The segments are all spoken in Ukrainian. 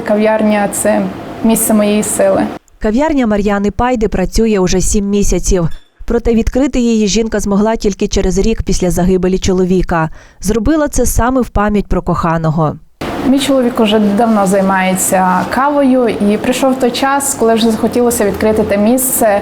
Кав'ярня це місце моєї сили. Кав'ярня Мар'яни Пайди працює уже сім місяців. Проте відкрити її жінка змогла тільки через рік після загибелі чоловіка. Зробила це саме в пам'ять про коханого. Мій чоловік уже давно займається кавою, і прийшов той час, коли вже захотілося відкрити те місце,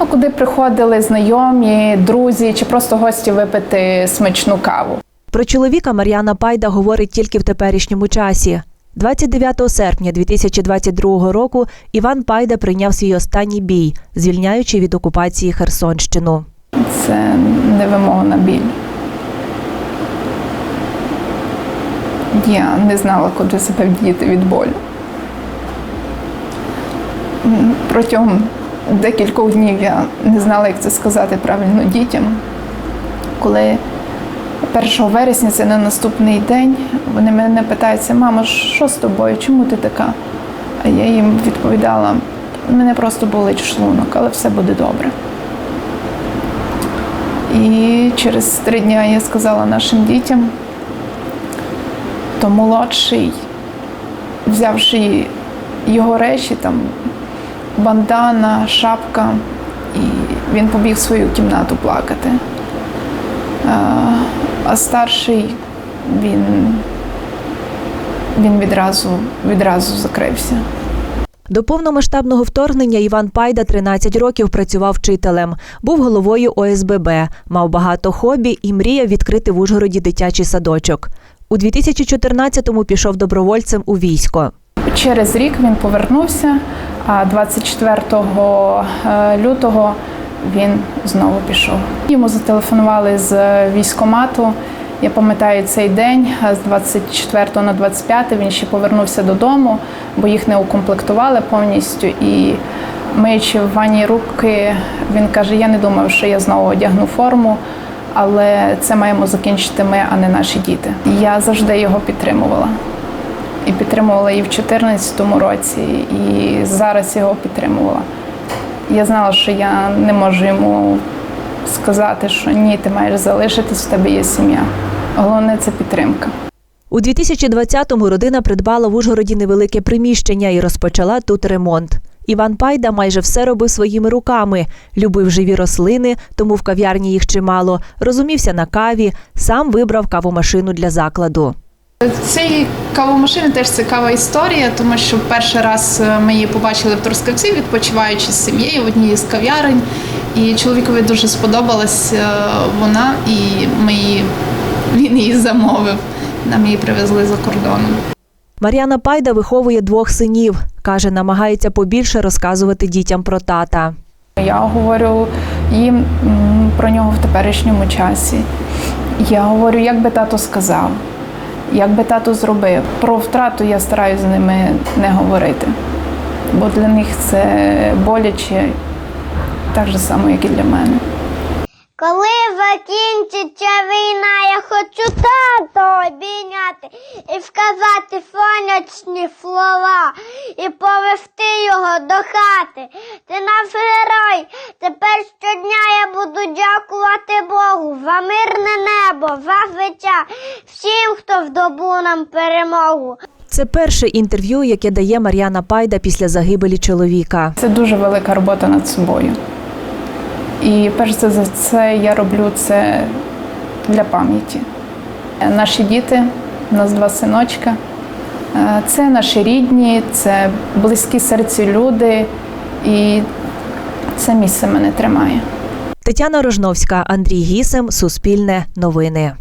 ну, куди приходили знайомі, друзі чи просто гості випити смачну каву. Про чоловіка Мар'яна Пайда говорить тільки в теперішньому часі. 29 серпня 2022 року Іван Пайда прийняв свій останній бій, звільняючи від окупації Херсонщину. Це невимовна біль. Я не знала, куди себе вдіти від болю. Протягом декількох днів я не знала, як це сказати правильно дітям. Коли 1 вересня, це на наступний день, вони мене питаються, мамо, що з тобою? Чому ти така? А я їм відповідала, мене просто болить шлунок, але все буде добре. І через три дні я сказала нашим дітям, то молодший, взявши його речі, там бандана, шапка, і він побіг в свою кімнату плакати. А, старший він, він відразу, відразу закрився. До повномасштабного вторгнення Іван Пайда 13 років працював вчителем, був головою ОСББ, мав багато хобі і мріяв відкрити в Ужгороді дитячий садочок. У 2014-му пішов добровольцем у військо. Через рік він повернувся, а 24 е, лютого він знову пішов. Йому зателефонували з військомату. Я пам'ятаю цей день, з 24 на 25 він ще повернувся додому, бо їх не укомплектували повністю. І миючи в ванні руки, він каже: Я не думав, що я знову одягну форму, але це маємо закінчити ми, а не наші діти. Я завжди його підтримувала і підтримувала і в 2014 році, і зараз його підтримувала. Я знала, що я не можу йому сказати, що ні, ти маєш залишитись, в тебе є сім'я. Головне це підтримка. У 2020-му родина придбала в Ужгороді невелике приміщення і розпочала тут ремонт. Іван Пайда майже все робив своїми руками, любив живі рослини, тому в кав'ярні їх чимало. Розумівся на каві, сам вибрав кавомашину для закладу. Цієї кавомашини теж цікава історія, тому що перший раз е, ми її побачили в Трускавці, відпочиваючи з сім'єю в одній з кав'ярень. І чоловікові дуже сподобалась е, вона, і ми її, він її замовив. Нам її привезли за кордоном. Мар'яна Пайда виховує двох синів. Каже, намагається побільше розказувати дітям про тата. Я говорю їм про нього в теперішньому часі. Я говорю, як би тато сказав, як би тато зробив. Про втрату я стараюся з ними не говорити, бо для них це боляче, так же само, як і для мене. Коли закінчиться війна, я хочу тато обійняти і сказати сонячні слова, хати. Ти наш герой. Тепер щодня я буду дякувати Богу за мирне небо, за життя, всім, хто здобув нам перемогу. Це перше інтерв'ю, яке дає Мар'яна Пайда після загибелі чоловіка. Це дуже велика робота над собою. І перш за це я роблю це для пам'яті. Наші діти, у нас два синочка. Е, Це наші рідні, це близькі серцю люди, і це місце мене тримає. Тетяна Рожновська, Андрій Гісем, Суспільне новини.